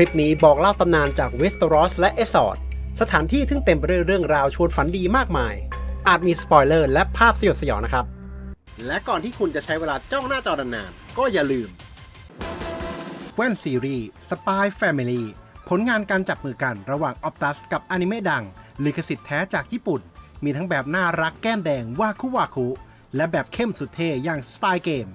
คลิปนี้บอกเล่าตำนานจากเวสเ e รอสและเอสซอร์สถานที่ทึ่งเต็มไปด้วยเรื่องราวชวนฝันดีมากมาย อาจมีสปอยเลอร์และภาพสยดสยองนะครับ และก่อนที่คุณจะใช้เวลาจ้องหน้าจอนานๆก็อย่าลืมแว่นซีรีส์ Spy Family ผลงานการจับมือกันระหว่าง Optus กับอนิเมะดังลิขสิทธิ์แท้จากญี่ปุ่น มีทั้งแบบน่ารักแก้มแดงวาคุวาคุ และแบบเข้มสุดเท่อย่าง Spy Game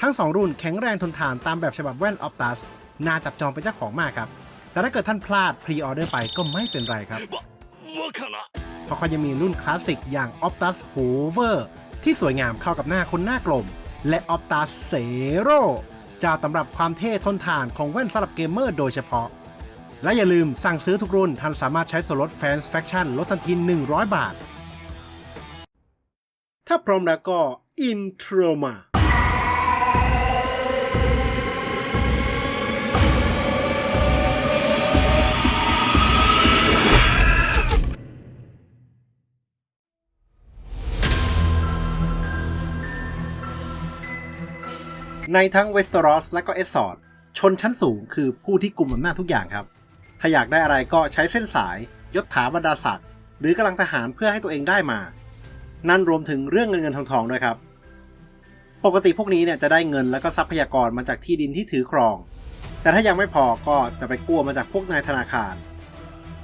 ทั้ง 2 รุ่นแข็งแรงทนทานตามแบบฉบับแว่นออปตัสน่าจับจองเป็นเจ้าของมากครับ แต่ถ้าเกิดท่านพลาดพรีออเดอร์ไปก็ไม่เป็นไรครับ เพราะเขายังมีรุ่นคลาสสิกอย่าง Optus Hover ที่สวยงามเข้ากับหน้าคนหน้ากลม และ Optus Zero เจ้าตำรับความเท่ทนทานของแว่นสำหรับเกมเมอร์โดยเฉพาะ และอย่าลืมสั่งซื้อทุกรุ่นท่านสามารถใช้ส่วนลด Fans Faction ลดทันที 100 บาท ถ้าพร้อมแล้วก็ Intro มา ในทั้งเวสเ e รอสและก็เอสซอร์ชนชั้นสูงคือผู้ที่กลุ่มอำนาจทุกอย่างครับ ถ้าอยากได้อะไรก็ใช้เส้นสายยศถาบรรดาศักดิ์หรือกำลังทหารเพื่อให้ตัวเองได้มา นั่นรวมถึงเรื่องเงินเงินทองทองด้วยครับ ปกติพวกนี้เนี่ยจะได้เงินแล้วก็ทรัพยากรมาจากที่ดินที่ถือครอง แต่ถ้ายังไม่พอก็จะไปกู้มาจากพวกนายธนาคาร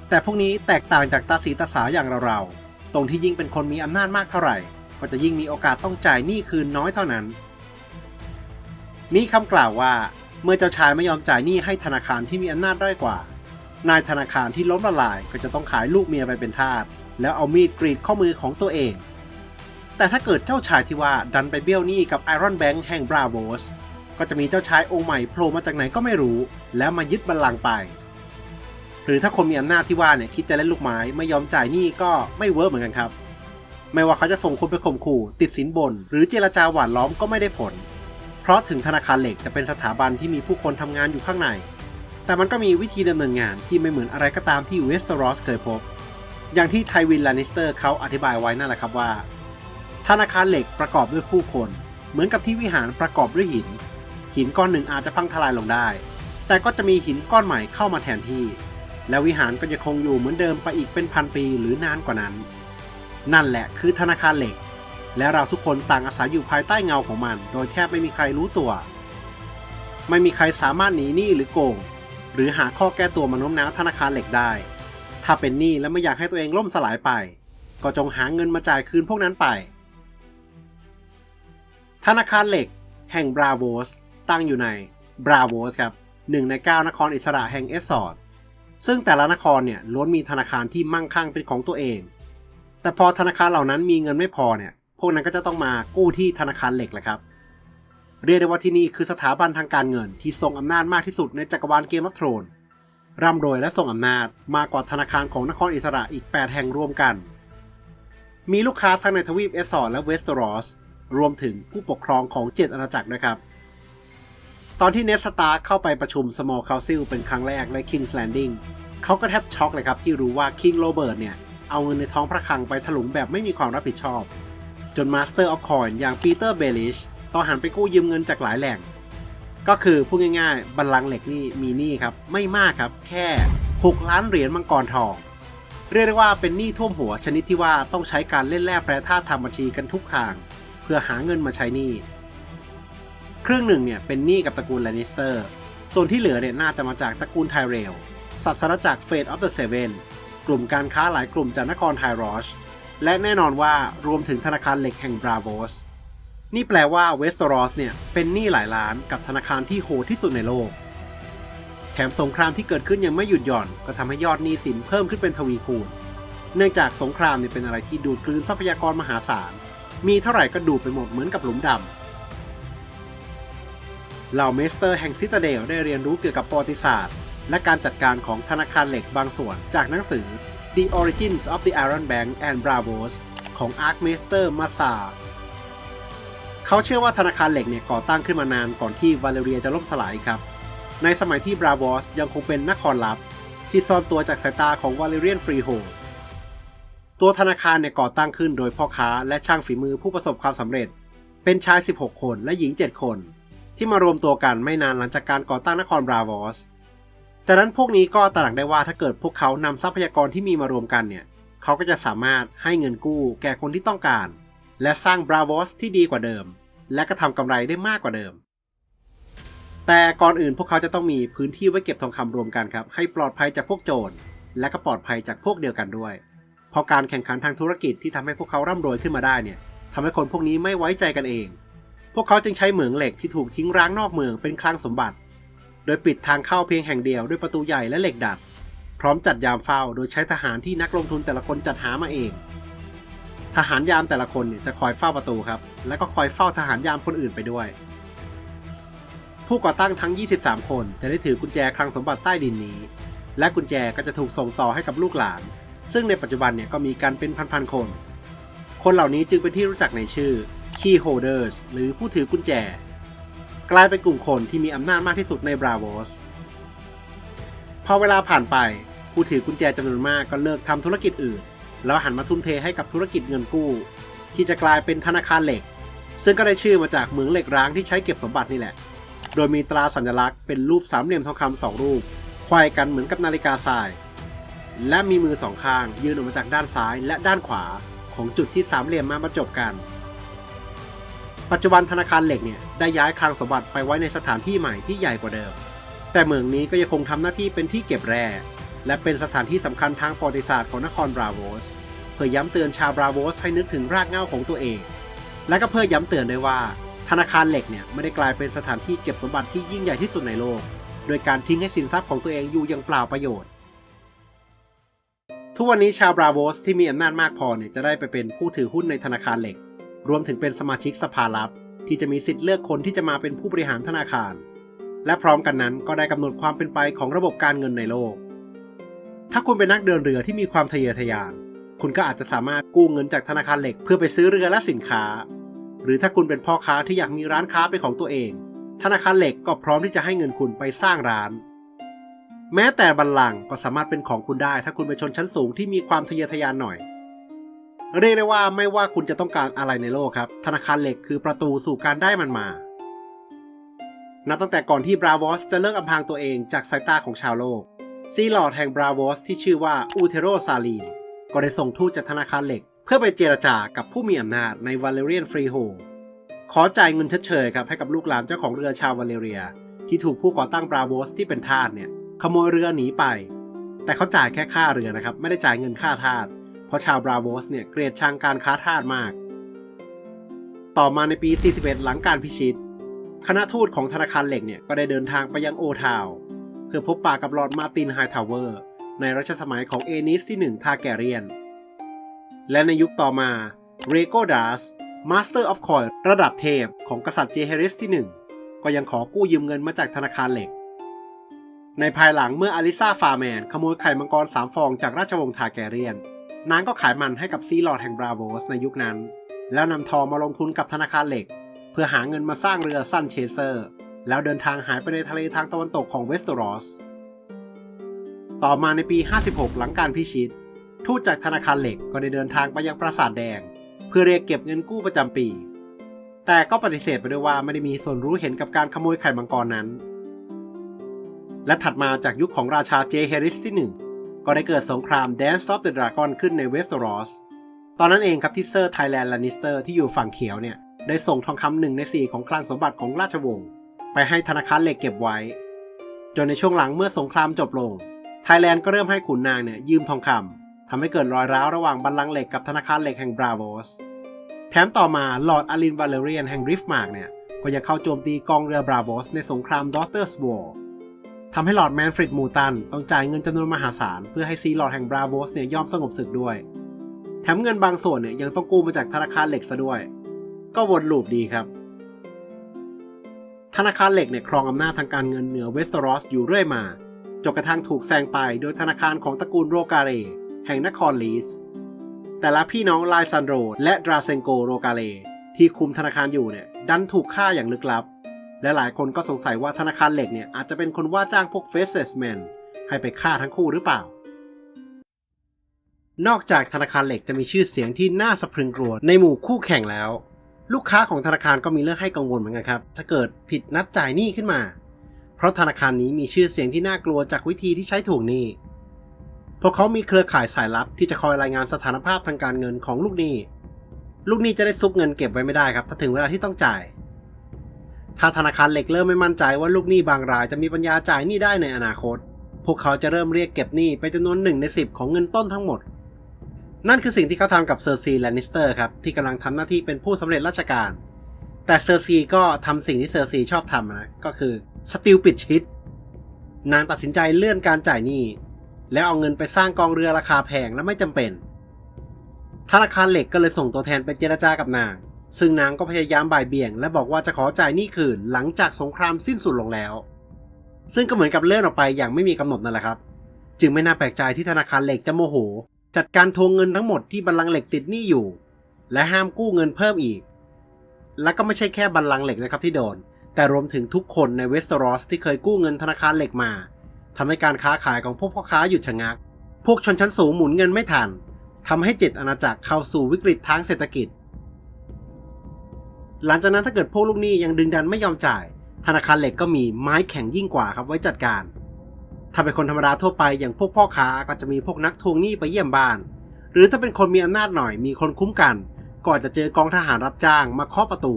แต่พวกนี้แตกต่างจากตาสีตาสาอย่างเราๆตรงที่ยิ่งเป็นคนมีอำนาจมากเท่าไหร่ ก็จะยิ่งมีโอกาสต้องจ่ายหนี้คืนน้อยเท่านั้น มีคำกล่าวว่าเมื่อเจ้าชายไม่ยอมจ่ายหนี้ให้ธนาคารที่มีอำนาจได้กว่า นายธนาคารที่ล้มละลายก็จะต้องขายลูกเมียไปเป็นทาสแล้วเอามีดกรีดข้อมือของตัวเอง แต่ถ้าเกิดเจ้าชายที่ว่าดันไปเบี้ยวหนี้กับไอรอนแบงค์แห่งบราโวสก็จะมีเจ้าชายองค์ใหม่โผล่มาจากไหนก็ไม่รู้ แล้วมายึดบัลลังก์ไป หรือถ้าคนมีอำนาจที่ว่าเนี่ยคิดจะเล่นลูกไม้ไม่ยอมจ่ายหนี้ก็ไม่เวิร์กเหมือนกันครับ ไม่ว่าเขาจะส่งคนไปข่มขู่ ติดสินบน หรือเจรจาหวานล้อมก็ไม่ได้ผล เพราะถึงธนาคารเหล็กจะเป็นสถาบันที่มีผู้คนทำงานอยู่ข้างใน แต่มันก็มีวิธีดำเนินงานที่ไม่เหมือนอะไรก็ตามที่เวสเ e รอสเคยพบ อย่างที่ไทวินลานิสเตอร์เขาอธิบายไว้นั่นแหละครับว่า ธนาคารเหล็กประกอบด้วยผู้คน เหมือนกับที่วิหารประกอบด้วยหิน หินก้อนหนึ่งอาจจะพังทลายลงได้ แต่ก็จะมีหินก้อนใหม่เข้ามาแทนที่ และวิหารก็จะคงอยู่เหมือนเดิมไปอีกเป็นพันปีหรือนานกว่านั้น นั่นแหละคือธนาคารเหล็ก และเราทุกคนต่างอาศัยอยู่ภายใต้เงาของมัน โดยแทบไม่มีใครรู้ตัว ไม่มีใครสามารถหนีหนี้หรือโกง หรือหาข้อแก้ตัวมาโน้มน้าวธนาคารเหล็กได้ ถ้าเป็นหนี้และไม่อยากให้ตัวเองล่มสลายไป ก็จงหาเงินมาจ่ายคืนพวกนั้นไป ธนาคารเหล็ก แห่งบราโวสตั้งอยู่ในบราโวสครับหนึ่งในเก้านครอิสระแห่งเอสซอร์ดซึ่งแต่ละนครเนี่ยล้วนมีธนาคารที่มั่งคั่งเป็นของตัวเอง แต่พอธนาคารเหล่านั้นมีเงินไม่พอเนี่ย พวกนั้นก็จะต้องมากู้ที่ธนาคารเหล็กแหละครับ เรียกได้ว่าที่นี่คือสถาบันทางการเงินที่ทรงอำนาจมากที่สุดในจักรวาลเกมออฟทรอนร่ำรวยและทรงอำนาจมากกว่าธนาคารของนครอิสระอีก 8 แห่งรวมกัน มีลูกค้าทั้งในทวีปเอสซอร์และเวสเ e รอสรวมถึงผู้ปกครองของเจ็ดอาณาจักรด้วยครับ ตอนที่เนสตาร์เข้าไปประชุม Small Council เป็นครั้งแรกใน King's Landing เขาก็แทบช็อกเลยครับที่รู้ว่า King Robert เนี่ย เอาเงินในท้องพระคลังไปถลุงแบบไม่มีความรับผิดชอบ จน Master of Coin อย่างปีเตอร์เบลิชต้องหันไปกู้ยืมเงินจากหลายแหล่ง ก็คือพูดง่ายๆ บัลลังก์เหล็กนี่มีหนี้ครับ ไม่มากครับแค่ 6 ล้านเหรียญมังกรทอง เรียกได้ว่าเป็นหนี้ท่วมหัวชนิดที่ว่าต้องใช้การเล่นแร่แปรธาตุทำบัญชีกันทุกทาง เพื่อหาเงินมาใช้หนี้ครึ่งหนึ่งเนี่ยเป็นหนี้กับตระกูลแลนิสเตอร์ ส่วนที่เหลือเนี่ยน่าจะมาจากตระกูลไทเรลศาสนาจักรเฟดออฟเดอะเซเว่นกลุ่มการค้าหลายกลุ่มจากนครไทรอช และแน่นอนว่ารวมถึงธนาคารเหล็กแห่งบราโวสนี่แปลว่าเวสเ e รอสเนี่ยเป็นหนี้หลายล้านกับธนาคารที่โหดที่สุดในโลก แถมสงครามที่เกิดขึ้นยังไม่หยุดหย่อน ก็ทำให้ยอดหนี้สินเพิ่มขึ้นเป็นทวีคูณ เนื่องจากสงครามเนี่ยเป็นอะไรที่ดูดกลืนทรัพยากรมหาศาล มีเท่าไหร่ก็ดูดไปหมดเหมือนกับหลุมดำเหล่าเมสเตอร์แห่งซิตาเดลได้เรียนรู้เกี่ยวกับประวัติศาสตร์ และการจัดการของธนาคารเหล็กบางส่วนจากหนังสือ The Origins of the Iron Bank and Bravos ของ Archmaster Massa เขาเชื่อว่าธนาคารเหล็กเนี่ยก่อตั้งขึ้นมานานก่อนที่วาเลเรียจะล่มสลายครับ ในสมัยที่บราโวสยังคงเป็นนครลับ ที่ซ่อนตัวจากสายตาของวาเลเรียนฟรีโฮตัวธนาคารเนี่ยก่อตั้งขึ้นโดยพ่อค้าและช่างฝีมือผู้ประสบความสำเร็จ เป็นชาย 16 คนและหญิง 7 คน ที่มารวมตัวกันไม่นานหลังจากการก่อตั้งนครบราวอส จากนั้นพวกนี้ก็ตระหนักได้ว่าถ้าเกิดพวกเขานำทรัพยากรที่มีมารวมกันเนี่ยเขาก็จะสามารถให้เงินกู้แก่คนที่ต้องการ และสร้างบราวอสที่ดีกว่าเดิม และก็ทำกำไรได้มากกว่าเดิม แต่ก่อนอื่นพวกเขาจะต้องมีพื้นที่ไว้เก็บทองคำรวมกันครับให้ปลอดภัยจากพวกโจรและก็ปลอดภัยจากพวกเดียวกันด้วย เพราะการแข่งขันทางธุรกิจที่ทำให้พวกเขาร่ำรวยขึ้นมาได้เนี่ยทำให้คนพวกนี้ไม่ไว้ใจกันเอง พวกเขาจึงใช้เหมืองเหล็กที่ถูกทิ้งร้างนอกเมืองเป็นคลังสมบัติ ดยปิดทางเข้าเพียงแห่งเดียวด้วยประตูใหญ่และเหล็กดัด พร้อมจัดยามเฝ้าโดยใช้ทหารที่นักลงทุนแต่ละคนจัดหามาเอง ทหารยามแต่ละคนจะคอยเฝ้าประตูครับ และก็คอยเฝ้าทหารยามคนอื่นไปด้วย ผู้ก่อตั้งทั้ง 23 คนจะได้ถือกุญแจคลังสมบัติใต้ดินนี้ และกุญแจก็จะถูกส่งต่อให้กับลูกหลาน ซึ่งในปัจจุบันเนี่ยก็มีกันเป็นพันๆคน คนเหล่านี้จึงเป็นที่รู้จักในชื่อ Key Holders หรือผู้ถือกุญแจ กลายเป็นกลุ่มคนที่มีอำนาจมากที่สุดในบราโวสพอเวลาผ่านไป ผู้ถือกุญแจจำนวนมากก็เลิกทำธุรกิจอื่น แล้วหันมาทุ่มเทให้กับธุรกิจเงินกู้ ที่จะกลายเป็นธนาคารเหล็ก ซึ่งก็ได้ชื่อมาจากเหมืองเหล็กร้างที่ใช้เก็บสมบัตินี่แหละ โดยมีตราสัญลักษณ์เป็นรูปสามเหลี่ยมทองคำสองรูปควายกันเหมือนกับนาฬิกาทราย และมีมือสองข้าง ยืนออกมาจากด้านซ้ายและด้านขวา ของจุดที่สามเหลี่ยมมาบรรจบกัน ปัจจุบันธนาคารเหล็กเนี่ยได้ย้ายคลังสมบัติไปไว้ในสถานที่ใหม่ที่ใหญ่กว่าเดิม แต่เมืองนี้ก็ยังคงทำหน้าที่เป็นที่เก็บแร่ และเป็นสถานที่สำคัญทางประวัติศาสตร์ของนครบราโวส เพื่อย้ำเตือนชาวบราโวสให้นึกถึงรากเหง้าของตัวเอง และก็เพื่อย้ำเตือนด้วยว่า ธนาคารเหล็กเนี่ยไม่ได้กลายเป็นสถานที่เก็บสมบัติที่ยิ่งใหญ่ที่สุดในโลก โดยการทิ้งให้สินทรัพย์ของตัวเองอยู่อย่างเปล่าประโยชน์ทุกวันนี้ชาวบราโวสที่มีอำนาจมากพอเนี่ยจะได้ไปเป็นผู้ถือหุ้นในธนาคารเหล็ก รวมถึงเป็นสมาชิกสภาลับ ที่จะมีสิทธิ์เลือกคนที่จะมาเป็นผู้บริหารธนาคาร และพร้อมกันนั้นก็ได้กำหนดความเป็นไปของระบบการเงินในโลก ถ้าคุณเป็นนักเดินเรือที่มีความทะเยอทะยาน คุณก็อาจจะสามารถกู้เงินจากธนาคารเหล็กเพื่อไปซื้อเรือและสินค้า หรือถ้าคุณเป็นพ่อค้าที่อยากมีร้านค้าเป็นของตัวเอง ธนาคารเหล็กก็พร้อมที่จะให้เงินคุณไปสร้างร้าน แม้แต่บัลลังก์ก็สามารถเป็นของคุณได้ ถ้าคุณเป็นชนชั้นสูงที่มีความทะเยอทะยานหน่อย เรียกได้ว่าไม่ว่าคุณจะต้องการอะไรในโลกครับ ธนาคารเหล็กคือประตูสู่การได้มันมา นับตั้งแต่ก่อนที่บราวอสจะเลิกอำพรางตัวเองจากสายตาของชาวโลก ซีหลอดแห่งบราวอสที่ชื่อว่าอูเทโรซาลีน ก็ได้ส่งทูตจากธนาคารเหล็ก เพื่อไปเจรจากับผู้มีอำนาจในวาเลเรียนฟรีโฮขอจ่ายเงินเชยๆครับให้กับลูกหลานเจ้าของเรือชาววาเลเรีย ที่ถูกผู้ก่อตั้งบราวอสที่เป็นทาสเนี่ยขโมยเรือหนีไป แต่เขาจ่ายแค่ค่าเรือนะครับ ไม่ได้จ่ายเงินค่าทาส เพราะชาวบราโวสเนี่ยเกลียดชังการค้าทาสมาก ต่อมาในปี 41 หลังการพิชิต คณะทูตของธนาคารเหล็กเนี่ยก็ได้เดินทางไปยังโอทาว เพื่อพบปะกับลอร์ดมาร์ตินไฮทาวเวอร์ ในรัชสมัยของเอนิสที่ 1 ทาแกเรียน และในยุคต่อมาเรโกดัสมาสเตอร์ออฟคอยระดับเทพของกษัตริย์เจเฮริสที่ 1 ก็ยังขอกู้ยืมเงินมาจากธนาคารเหล็ก ในภายหลังเมื่ออลิซาฟาร์แมน ขโมยไข่มังกรสามฟองจากราชวงศ์ทาแกเรียน นางก็ขายมันให้กับซีลอดแห่งบราโวสในยุคนั้น แล้วนำทองมาลงทุนกับธนาคารเหล็ก เพื่อหาเงินมาสร้างเรือซันเชเซอร์ แล้วเดินทางหายไปในทะเลทางตะวันตกของเวสต์รอส ต่อมาในปี 56 หลังการพิชิต ทูตจากธนาคารเหล็กก็ได้เดินทางไปยังปราสาทแดง เพื่อเรียกเก็บเงินกู้ประจำปี แต่ก็ปฏิเสธไปด้วยว่าไม่ได้มีส่วนรู้เห็นกับการขโมยไข่มังกรนั้น และถัดมาจากยุคของราชาเจเฮริสที่1 ก็ได้เกิดสงคราม Dance of the Dragon ขึ้นในเวสต์รอสตอนนั้นเองครับที่เซอร์ไทแลนด์ลานิสเตอร์ที่อยู่ฝั่งเขียวเนี่ย ได้ส่งทองคำหนึ่งในสี่ของคลังสมบัติของราชวงศ์ไปให้ธนาคารเหล็กเก็บไว้ จนในช่วงหลังเมื่อสงครามจบลง ไทยแลนด์ก็เริ่มให้ขุนนางเนี่ยยืมทองคำทำให้เกิดรอยร้าวระหว่างบัลลังก์เหล็กกับธนาคารเหล็กแห่งบราโวส แถมต่อมาลอร์ดอารินวาเลเรียนแห่งริฟมาร์กเนี่ย ก็ยังเข้าโจมตีกองเรือบราโวสในสงครามดอสเตอร์สวอร์ ทำให้หลอดแมนฟริดมูตันต้องจ่ายเงินจำนวนมหาศาล เพื่อให้ซีหลอดแห่งบราโวสเนี่ยยอมสงบศึกด้วย แถมเงินบางส่วนเนี่ยยังต้องกู้มาจากธนาคารเหล็กซะด้วย ก็วนลูปดีครับ ธนาคารเหล็กเนี่ยครองอำนาจทางการเงินเหนือเวสต์รอสอยู่เรื่อยมาจนกระทั่งถูกแซงไปโดยธนาคารของตระกูลโรกาเร แห่งนครลีส แต่ละพี่น้องไลซันโดและดราเซนโกโรกาเลที่คุมธนาคารอยู่เนี่ยดันถูกฆ่าอย่างลึกลับ และหลายคนก็สงสัยว่าธนาคารเหล็กเนี่ยอาจจะเป็นคนว่าจ้างพวกเฟสเซสแมนให้ไปฆ่าทั้งคู่หรือเปล่า นอกจากธนาคารเหล็กจะมีชื่อเสียงที่น่าสะพรึงกลัวในหมู่คู่แข่งแล้ว ลูกค้าของธนาคารก็มีเรื่องให้กังวลเหมือนกันครับ ถ้าเกิดผิดนัดจ่ายหนี้ขึ้นมา เพราะธนาคารนี้มีชื่อเสียงที่น่ากลัวจากวิธีที่ใช้ถ่วงหนี้พวกเขามีเครือข่ายสายลับที่จะคอยรายงานสถานภาพทางการเงินของลูกหนี้ ลูกหนี้จะได้ซุกเงินเก็บไว้ไม่ได้ครับ ถ้าถึงเวลาที่ต้องจ่าย ถ้าธนาคารเหล็กเริ่มไม่มั่นใจว่าลูกหนี้บางรายจะมีปัญญาจ่ายหนี้ได้ในอนาคต พวกเขาจะเริ่มเรียกเก็บหนี้ไปจำนวนหนึ่งในสิบของเงินต้นทั้งหมด นั่นคือสิ่งที่เขาทำกับเซอร์ซีแลนนิสเตอร์ครับที่กำลังทำหน้าที่เป็นผู้สำเร็จราชการ แต่เซอร์ซีก็ทำสิ่งที่เซอร์ซีชอบทำนะก็คือสติลปิดชิดนางตัดสินใจเลื่อนการจ่ายหนี้แล้วเอาเงินไปสร้างกองเรือราคาแพงและไม่จำเป็นธนาคารเหล็กก็เลยส่งตัวแทนไปเจรจากับนาง ซึ่งนางก็พยายามบ่ายเบี่ยง และบอกว่าจะขอจ่ายหนี้คืนหลังจากสงครามสิ้นสุดลงแล้ว ซึ่งก็เหมือนกับเลื่อนออกไปอย่างไม่มีกำหนดนั่นแหละครับ จึงไม่น่าแปลกใจที่ธนาคารเหล็กจะโมโห จัดการทวงเงินทั้งหมดที่บัลลังก์เหล็กติดหนี้อยู่ และห้ามกู้เงินเพิ่มอีก และก็ไม่ใช่แค่บัลลังก์เหล็กนะครับที่โดน แต่รวมถึงทุกคนในเวสเทอรอสที่เคยกู้เงินธนาคารเหล็กมาทำให้การค้าขายของพวกพ่อค้าหยุดชะงัก พวกชนชั้นสูงหมุนเงินไม่ทันทำให้เจ็ดอาณาจักรเข้าสู่วิกฤตทางเศรษฐกิจ หลังจากนั้นถ้าเกิดพวกลูกหนี้ยังดึงดันไม่ยอมจ่าย ธนาคารเหล็กก็มีไม้แข็งยิ่งกว่าครับไว้จัดการ ถ้าเป็นคนธรรมดาทั่วไปอย่างพวกพ่อค้าก็จะมีพวกนักทวงหนี้ไปเยี่ยมบ้าน หรือถ้าเป็นคนมีอำนาจหน่อยมีคนคุ้มกัน ก็อาจจะเจอกองทหารรับจ้างมาเคาะประตู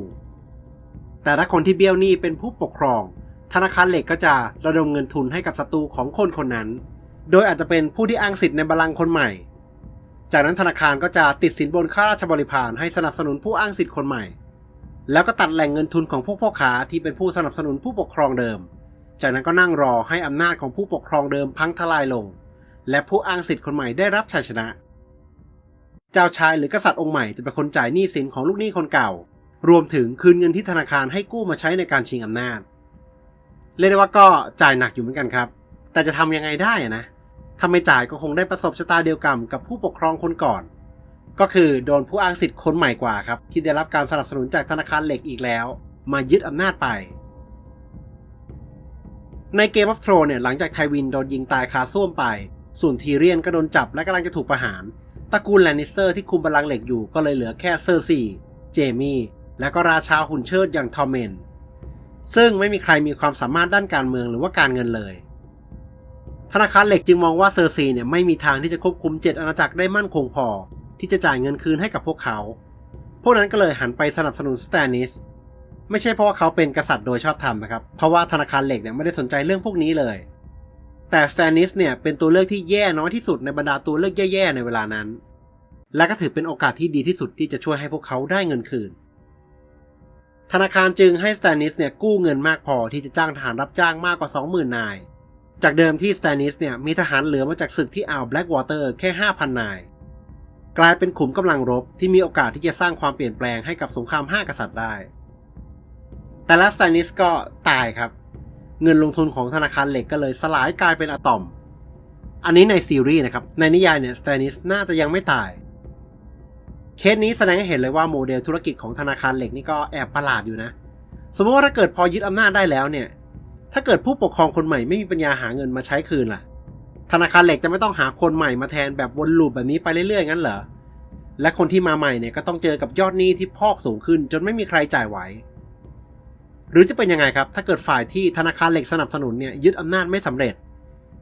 แต่ถ้าคนที่เบี้ยวหนี้เป็นผู้ปกครอง ธนาคารเหล็กก็จะระดมเงินทุนให้กับศัตรูของคนคนนั้น โดยอาจจะเป็นผู้ที่อ้างสิทธิ์ในบัลลังก์คนใหม่ จากนั้นธนาคารก็จะติดสินบนข้าราชบริพารให้สนับสนุนผู้อ้างสิทธิ์คนใหม่ แล้วก็ตัดแหล่งเงินทุนของพวกพ่อค้าที่เป็นผู้สนับสนุนผู้ปกครองเดิม จากนั้นก็นั่งรอให้อำนาจของผู้ปกครองเดิมพังทลายลง และผู้อ้างสิทธิ์คนใหม่ได้รับชัยชนะ เจ้าชายหรือกษัตริย์องค์ใหม่จะเป็นคนจ่ายหนี้สินของลูกหนี้คนเก่า รวมถึงคืนเงินที่ธนาคารให้กู้มาใช้ในการชิงอำนาจ เรียกได้ว่าก็จ่ายหนักอยู่เหมือนกันครับ แต่จะทำยังไงได้อะนะถ้าไม่จ่ายก็คงได้ประสบชะตาเดียวกันกับผู้ปกครองคนก่อน ก็คือโดนผู้อ้างสิทธิ์คนใหม่กว่าครับ ที่ได้รับการสนับสนุนจากธนาคารเหล็กอีกแล้ว มายึดอำนาจไป ในเกม of t h r o n e เนี่ยหลังจากไทวินโดนยิงตายคาส้วมไป ส่วนทีเรียนก็โดนจับและกำลังจะถูกประหารตระกูลแลนนิสเตอร์ที่คุมบัลลังก์เหล็กอยู่ก็เลยเหลือแค่เซอร์ซีเจมี่และก็ราชาหุ่นเชิดอย่างทอมเมน ซึ่งไม่มีใครมีความสามารถด้านการเมืองหรือว่าการเงินเลยธนาคารเหล็กจึงมองว่าเซอร์ซีเนี่ยไม่มีทางที่จะควบคุมเจ็ดอาณาจักรได้มั่นคงพอ ที่จะจ่ายเงินคืนให้กับพวกเขา พวกนั้นก็เลยหันไปสนับสนุนสแตนนิส ไม่ใช่เพราะว่าเขาเป็นกษัตริย์โดยชอบธรรมนะครับ เพราะว่าธนาคารเหล็กเนี่ยไม่ได้สนใจเรื่องพวกนี้เลย แต่สแตนนิสเนี่ยเป็นตัวเลือกที่แย่น้อยที่สุดในบรรดาตัวเลือกแย่ๆในเวลานั้น และก็ถือเป็นโอกาสที่ดีที่สุดที่จะช่วยให้พวกเขาได้เงินคืน ธนาคารจึงให้สแตนนิสเนี่ยกู้เงินมากพอที่จะจ้างทหารรับจ้างมากกว่า 20,000นาย จากเดิมที่สแตนิสเนี่ยมีทหารเหลือมาจากศึกที่อ่าวแบล็กวอเตอร์แค่ 5,000 นาย กลายเป็นขุมกำลังรบที่มีโอกาสที่จะสร้างความเปลี่ยนแปลงให้กับสงคราม5กษัตริย์ได้ แต่ละสแตนนิสก็ตายครับ เงินลงทุนของธนาคารเหล็กก็เลยสลายกลายเป็นอะตอม อันนี้ในซีรีส์นะครับ ในนิยายเนี่ยสแตนนิสน่าจะยังไม่ตาย เคสนี้แสดงให้เห็นเลยว่าโมเดลธุรกิจของธนาคารเหล็กนี่ก็แอบประหลาดอยู่นะ สมมติว่าถ้าเกิดพอยึดอำนาจได้แล้วเนี่ย ถ้าเกิดผู้ปกครองคนใหม่ไม่มีปัญญาหาเงินมาใช้คืนล่ะ ธนาคารเหล็กจะไม่ต้องหาคนใหม่มาแทนแบบวนลูปแบบนี้ไปเรื่อยๆงั้นเหรอ และคนที่มาใหม่เนี่ยก็ต้องเจอกับยอดหนี้ที่พอกสูงขึ้น จนไม่มีใครจ่ายไหว หรือจะเป็นยังไงครับ ถ้าเกิดฝ่ายที่ธนาคารเหล็กสนับสนุนเนี่ยยึดอำนาจไม่สำเร็จ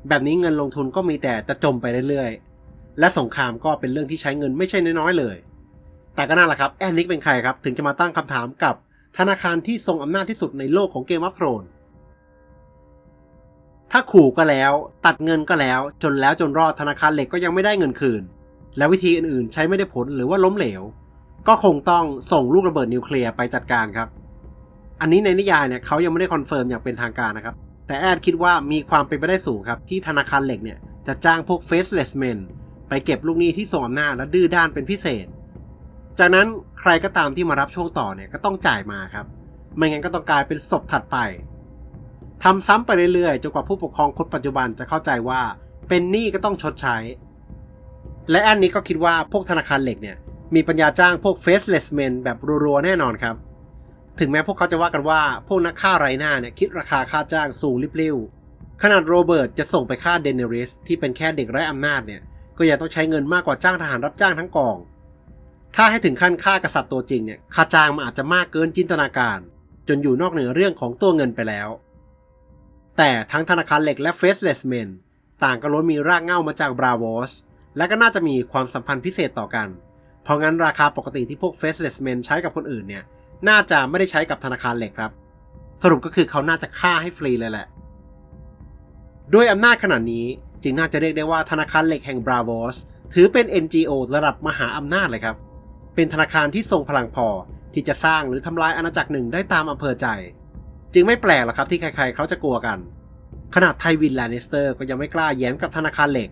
แบบนี้เงินลงทุนก็มีแต่จะจมไปเรื่อยๆ และสงครามก็เป็นเรื่องที่ใช้เงินไม่ใช่น้อยๆเลย แต่ก็น่าละครับแอนนิกเป็นใครครับถึงจะมาตั้งคำถามกับธนาคารที่ทรงอำนาจที่สุดในโลกของเกมอัฟโทรน ถ้าขู่ก็แล้ว ตัดเงินก็แล้ว จนแล้วจนรอดธนาคารเหล็กก็ยังไม่ได้เงินคืน และวิธีอื่นๆ ใช้ไม่ได้ผลหรือว่าล้มเหลว ก็คงต้องส่งลูกระเบิดนิวเคลียร์ไปจัดการครับ อันนี้ในนิยายเนี่ยเขายังไม่ได้คอนเฟิร์มอย่างเป็นทางการนะครับ แต่แอดคิดว่ามีความเป็นไปได้สูงครับ ที่ธนาคารเหล็กเนี่ยจะจ้างพวก faceless men ไปเก็บลูกหนี้ที่ส่งอำนาจและดื้อด้านเป็นพิเศษ จากนั้นใครก็ตามที่มารับช่วงต่อเนี่ยก็ต้องจ่ายมาครับ ไม่งั้นก็ต้องกลายเป็นศพถัดไป ทำซ้ำไปเรื่อยๆจนกว่าผู้ปกครองคนปัจจุบันจะเข้าใจว่า เป็นหนี้ก็ต้องชดใช้ และแอนนี้ก็คิดว่าพวกธนาคารเหล็กเนี่ยมีปัญญาจ้างพวก faceless men แบบรัวๆแน่นอนครับ ถึงแม้พวกเขาจะว่ากันว่า พวกนักฆ่าไร้หน้าเนี่ยคิดราคาค่าจ้างสูงริบลิ่วขนาดโรเบิร์ตจะส่งไปฆ่าเดนเนริสที่เป็นแค่เด็กไร้อำนาจเนี่ยก็ยังต้องใช้เงินมากกว่าจ้างทหารรับจ้างทั้งกอง ถ้าให้ถึงขั้นฆ่ากษัตริย์ตัวจริงเนี่ยค่าจ้างมันอาจจะมากเกินจินตนาการ จนอยู่นอกเหนือเรื่องของตัวเงินไปแล้ว แต่ทั้งธนาคารเหล็กและ Faceless Men ต่างก็ล้วนมีรากเหง้ามาจาก Bravos และก็น่าจะมีความสัมพันธ์พิเศษต่อกัน เพราะงั้นราคาปกติที่พวก Faceless Men ใช้กับคนอื่นเนี่ย น่าจะไม่ได้ใช้กับธนาคารเหล็กครับ สรุปก็คือเขาน่าจะฆ่าให้ฟรีเลยแหละ ด้วยอำนาจขนาดนี้จึงน่าจะเรียกได้ว่าธนาคารเหล็กแห่ง Bravos ถือเป็น NGO ระดับมหาอำนาจเลยครับ เป็นธนาคารที่ทรงพลังพอที่จะสร้างหรือทำลายอาณาจักรหนึ่งได้ตามอำเภอใจ จึงไม่แปลกหรอกครับที่ใครๆเขาจะกลัวกัน ขนาดไทวินแลนนิสเตอร์ก็ยังไม่กล้าแย้มกับธนาคารเหล็ก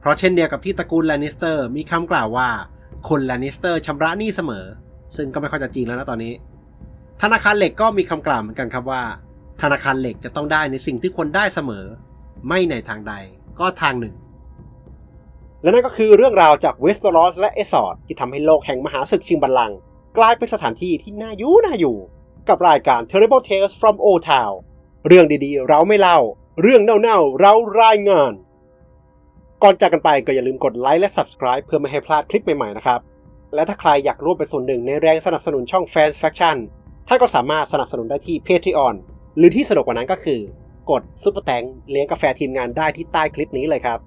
เพราะเช่นเดียวกับที่ตระกูลแลนนิสเตอร์มีคำกล่าวว่า คนแลนนิสเตอร์ชำระหนี้เสมอ ซึ่งก็ไม่ค่อยจะจริงแล้วนะตอนนี้ ธนาคารเหล็กก็มีคำกล่าวเหมือนกันครับว่า ธนาคารเหล็กจะต้องได้ในสิ่งที่ควรได้เสมอ ไม่ในทางใดก็ทางหนึ่งและนั่นก็คือเรื่องราวจากเวสต์ลอสและเอสซอดที่ทำให้โลกแห่งมหาศึกชิงบัลลังก์กลายเป็นสถานที่ที่น่าอยู่น่าอยู่ กับรายการ Terrible Tales from Old Town เรื่องดีๆ เราไม่เล่า เรื่องเน่าๆ เรารายงาน ก่อนจากกันไปก็อย่าลืมกดไลค์และ Subscribe เพื่อไม่ให้พลาดคลิปใหม่ๆนะครับ และถ้าใครอยากร่วมเป็นส่วนหนึ่งในแรงสนับสนุนช่อง Fans Faction ท่านก็สามารถสนับสนุนได้ที่ Patreon หรือที่สะดวกกว่านั้นก็คือ กดซุปเปอร์แตงเลี้ยงกาแฟทีมงานได้ที่ใต้คลิปนี้เลยครับ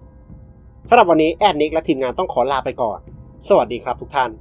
สำหรับวันนี้แอดนิกและทีมงานต้องขอลาไปก่อน สวัสดีครับทุกท่าน